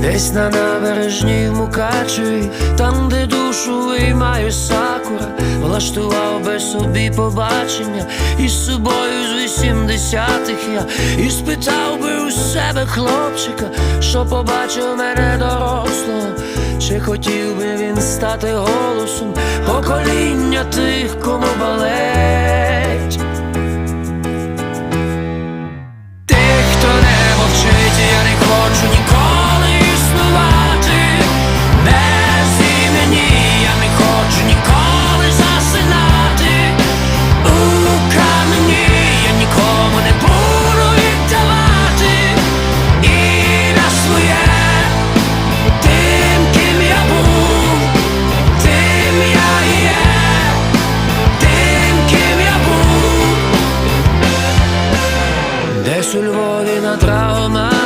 Десь на набережній в Мукачеві, там, де душу виймає сакура, влаштував би собі побачення із собою з вісімдесятих я і спитав би у себе хлопчика, що побачив мене дорослого, чи хотів би він стати голосом покоління тих, кому балеть. десь у Львові над травма.